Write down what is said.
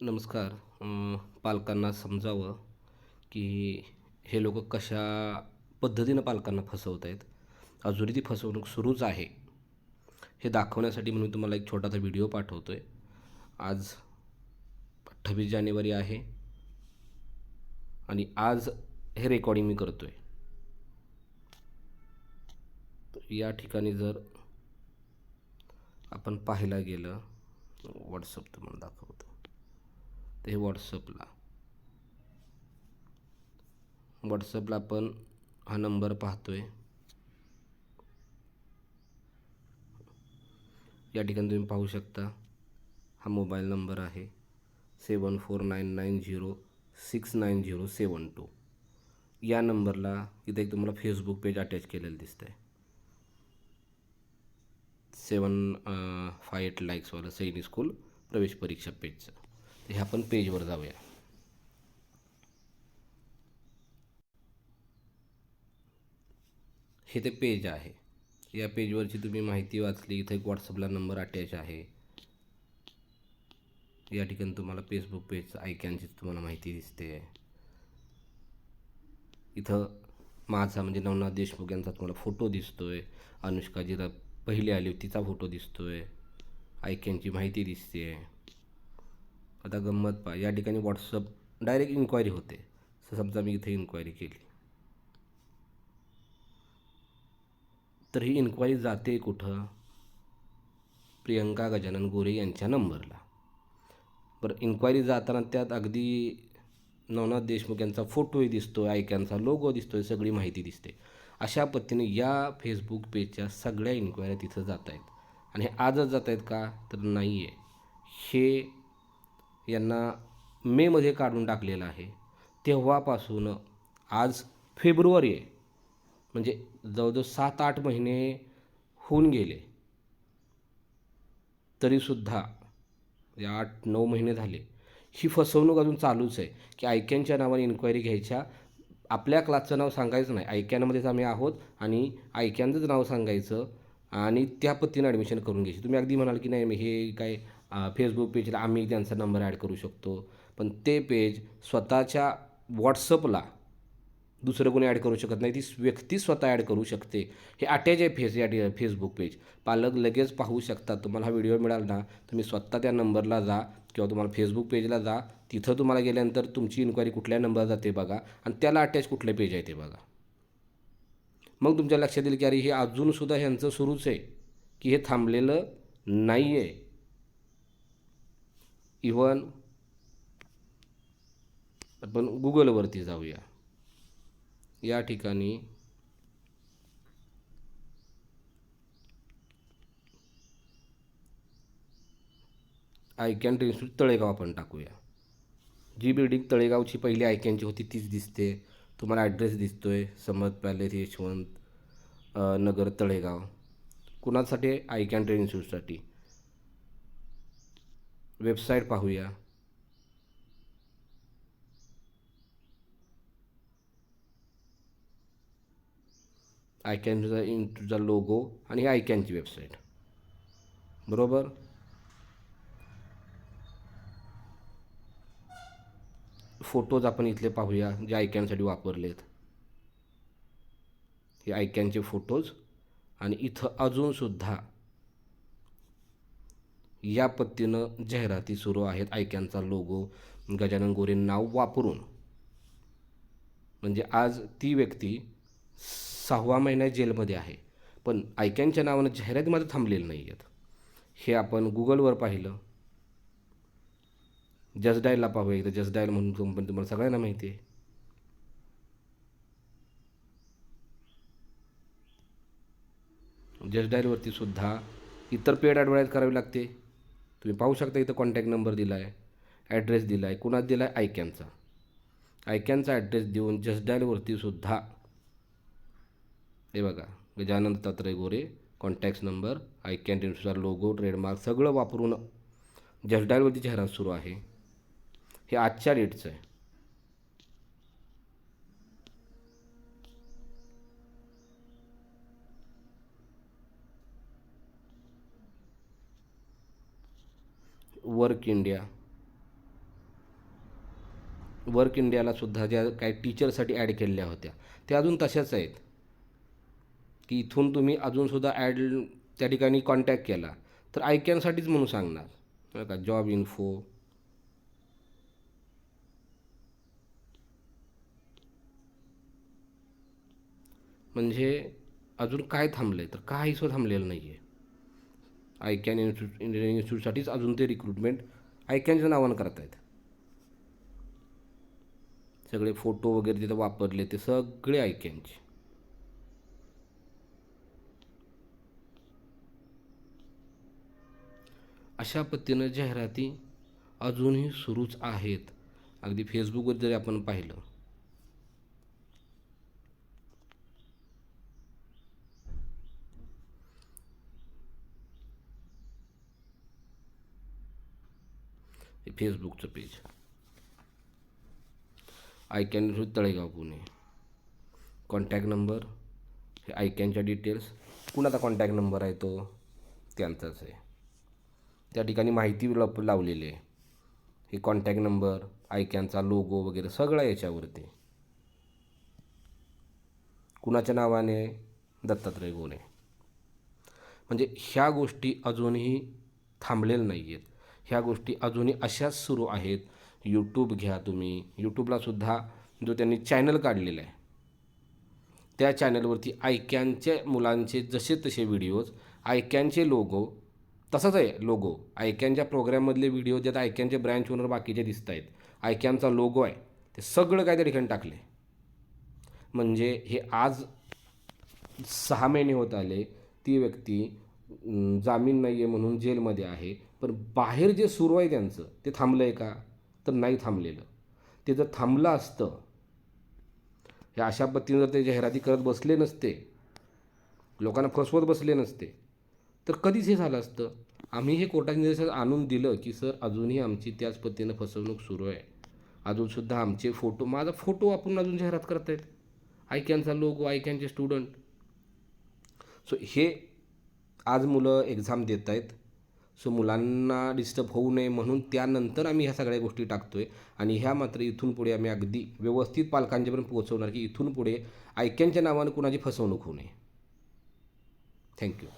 नमस्कार. पालकांना समजावं की हे लोक कशा पद्धतीनं पालकांना फसवत आहेत अजूनही ती फसवणूक सुरूच आहे हे दाखवण्यासाठी म्हणून तुम्हाला एक छोटासा व्हिडिओ पाठवतो आहे आज अठ्ठावीस जानेवारी आहे आणि आज हे रेकॉर्डिंग मी करतो आहे या ठिकाणी जर आपण पाहायला गेलं व्हॉट्सअप तुम्हाला दाखवतो. ते व्हॉट्सअपला व्हॉट्सअपला आपण हा नंबर पाहतोय. या ठिकाणी तुम्ही पाहू शकता हा मोबाईल नंबर आहे. Seven four nine nine zero six nine zero seven two या नंबरला इथे एक तुम्हाला फेसबुक पेज अटॅच केलेलं दिसतं आहे सेवन फाय एट लाईक्सवालं सैनिक स्कूल प्रवेश परीक्षा पेजचं हे आपण पेजवर जाऊया. हे ते पेज आहे. या पेजवरची तुम्ही माहिती वाचली इथं एक व्हॉट्सअपला नंबर अटॅच आहे. या ठिकाणी तुम्हाला फेसबुक पेज आयकॅनची तुम्हाला माहिती दिसते. इथं माझा म्हणजे नवनाथ देशमुख यांचा तुम्हाला फोटो दिसतो आहे अनुष्का जिरा पहिली आली तिचा फोटो दिसतो आहे आयकॅनची माहिती दिसते आता गंमत पा या ठिकाणी व्हॉट्सअप डायरेक्ट इन्क्वायरी होते. समजा मी इथे इन्क्वायरी केली. तर ही इन्क्वायरी जाते कुठं? प्रियंका गजानन गोरे यांच्या नंबरला. बरं इन्क्वायरी जाताना त्यात अगदी नवनाथ देशमुख यांचा फोटोही दिसतो आहे आयकॅनचा लोगो दिसतो आहे सगळी माहिती दिसते. अशा पद्धतीने या फेसबुक पेजच्या सगळ्या इन्क्वायऱ्या तिथं जात आहेत आणि हे आजच जात आहेत का? तर नाही आहे हे यांना मेमध्ये काढून टाकलेलं आहे. तेव्हापासून आज फेब्रुवारी आहे. म्हणजे जवळजवळ सात आठ महिने होऊन गेले. तरीसुद्धा या आठ नऊ महिने झाले. ही फसवणूक अजून चालूच आहे. की ऐक्यांच्या नावाने इन्क्वायरी घ्यायच्या. आपल्या क्लासचं नाव सांगायचं नाही. ऐक्यांमध्येच आम्ही आहोत आणि ऐक्यांचंच नाव सांगायचं आणि त्या पद्धतीनं ॲडमिशन करून घ्यायची. तुम्ही अगदी म्हणाल की नाही मी हे काय फेसबुक पेजला आम्ही त्यांचा नंबर ॲड करू शकतो. पण ते पेज स्वतःच्या व्हॉट्सअपला दुसरं कोणी ॲड करू शकत नाही. ती व्यक्ती स्वतः ॲड करू शकते. हे अटॅच आहे फेस या फेसबुक पेज पालक लगेच पाहू शकतात. तुम्हाला हा व्हिडिओ मिळाला ना तुम्ही स्वतः त्या नंबरला जा किंवा तुम्हाला फेसबुक पेजला जा. तिथं तुम्हाला गेल्यानंतर तुमची इन्क्वायरी कुठल्या नंबरला जाते बघा. आणि त्याला अटॅच कुठलं पेज आहे ते बघा. मग तुमच्या लक्षात येईल की अरे हे अजूनसुद्धा ह्यांचं सुरूच आहे. की हे थांबलेलं नाही आहे इव्हन आपण गुगलवरती जाऊया. या ठिकाणी आयकॅन इन्स्टिट्यूट तळेगाव आपण टाकूया. जी बिल्डिंग तळेगावची पहिली आयकॅनची होती तीच दिसते. तुम्हाला ॲड्रेस दिसतो आहे समर्थ पॅलेस यशवंत नगर तळेगाव. कुणासाठी? आयकॅन ट्रेन इन्स्टिट्यूटसाठी वेबसाईट पाहूया. आयकॅनचा इन्स्टिट्यूटचा लोगो आणि ही आयकॅनची वेबसाईट. बरोबर? फोटोज आपण इथले पाहूया जे आयकॅनसाठी वापरलेत. हे आयकॅनचे फोटोज आणि इथं अजूनसुद्धा या पद्धतीनं जाहिराती सुरू आहेत. ऐक्यांचा लोगो गजानन गोरे नाव वापरून. म्हणजे आज ती व्यक्ती सहावा महिना जेलमध्ये आहे. पण ऐक्यांच्या नावानं जाहिरातीमध्ये थांबलेलं नाही आहेत. हे आपण गुगलवर पाहिलं. जस्ट डायलला पाहूया एकदा जस्ट डायल म्हणून कंपनी तुम्हाला सगळ्यांना माहिती आहे. जस्ट डायलवरती सुद्धा इतर पेड ॲडवर्टाईज करावी लागते. तुम्ही पाहू शकता इथं कॉन्टॅक्ट नंबर दिला आहे ॲड्रेस दिला आहे कुणाच दिला आहे आयकॅनचा आयकॅनचा ॲड्रेस देऊन जस्ट डायलवरती सुद्धा हे बघा Gajanan Dattatray Gore contact number ICAN टेन्सचा logo trademark सगळं वापरून जस्ट डायलवरती जाहिरात सुरू आहे. हे आजच्या डेटचं आहे. वर्क इंडिया वर्क इंडियाला सुद्धा ज्या काही टीचरसाठी ॲड केलेल्या होत्या त्या अजून तशाच आहेत. की इथून तुम्ही अजूनसुद्धा ॲड त्या ठिकाणी कॉन्टॅक्ट केला तर आयकॅनसाठीच म्हणून सांगणार. बरं का? जॉब इन्फो म्हणजे अजून काय थांबलं आहे तर काहीसुद्धा थांबलेलं नाही आहे आयकॅन इन्स्टिट्यूट इंडियन इन्स्टिट्यूटसाठीच अजून ते रिक्रुटमेंट आयकॅनच्या नावानं करतायत. सगळे फोटो वगैरे तिथं वापरले ते सगळे आयकॅनचे अशा पद्धतीनं जाहिराती अजूनही सुरूच आहेत. अगदी फेसबुकवर जरी आपण पाहिलं हे फेसबुकचं page. ICAN Talegaon Pune. Contact number हे आयकॅनच्या डिटेल्स कुणाचा कॉन्टॅक्ट नंबर आहे तो? त्यांचाच आहे. त्या ठिकाणी माहिती लप लावलेली आहे. हे कॉन्टॅक्ट नंबर आयकॅनचा लोगो वगैरे सगळं याच्यावरती. कुणाच्या नावाने दत्तात्रय गोणे म्हणजे ह्या गोष्टी अजूनही थांबलेल्या नाही आहेत ह्या गोष्टी अजूनही अशाच सुरू आहेत. यूट्यूब घ्या तुम्ही. यूट्यूबलासुद्धा जो त्यांनी चॅनल काढलेला आहे त्या चॅनलवरती आयकॅनच्या मुलांचे जसे तसे व्हिडिओज ऐक्यांचे लोगो तसंच आहे लोगो ऐक्यांच्या प्रोग्राममधले व्हिडिओ ज्यात ऐक्यांचे ब्रँच ओनर बाकीचे दिसत आहेत ऐक्यांचा लोगो आहे ते सगळं काय त्या ठिकाणी टाकले म्हणजे हे आज सहा महिने होत आले ती व्यक्ती जामीन नाही आहे म्हणून जेलमध्ये आहे. पण बाहेर जे सुरू आहे त्यांचं ते थांबलं आहे का? तर नाही थांबलेलं. ते जर थांबलं असतं हे अशा पद्धतीनं जर ते जाहिराती करत बसले नसते लोकांना फसवत बसले नसते तर कधीच हे झालं असतं? आम्ही हे कोर्टाच्या निर्देशात आणून दिलं की सर अजूनही आमची त्याच पद्धतीनं फसवणूक सुरू आहे. अजूनसुद्धा आमचे फोटो माझा फोटो वापरून अजून जाहिरात करत आहेत आयकॅनचा लोगो आयकॅनचे स्टुडंट. सो हे आज मुलं एक्झाम देत आहेत सो मुलांना डिस्टर्ब होऊ नये म्हणून त्यानंतर आम्ही ह्या सगळ्या गोष्टी टाकतो आहे आणि ह्या मात्र इथून पुढे आम्ही अगदी व्यवस्थित पालकांच्यापर्यंत पोहोचवणार की इथून पुढे ऐक्यांच्या नावानं कुणाची फसवणूक होऊ नये. थँक्यू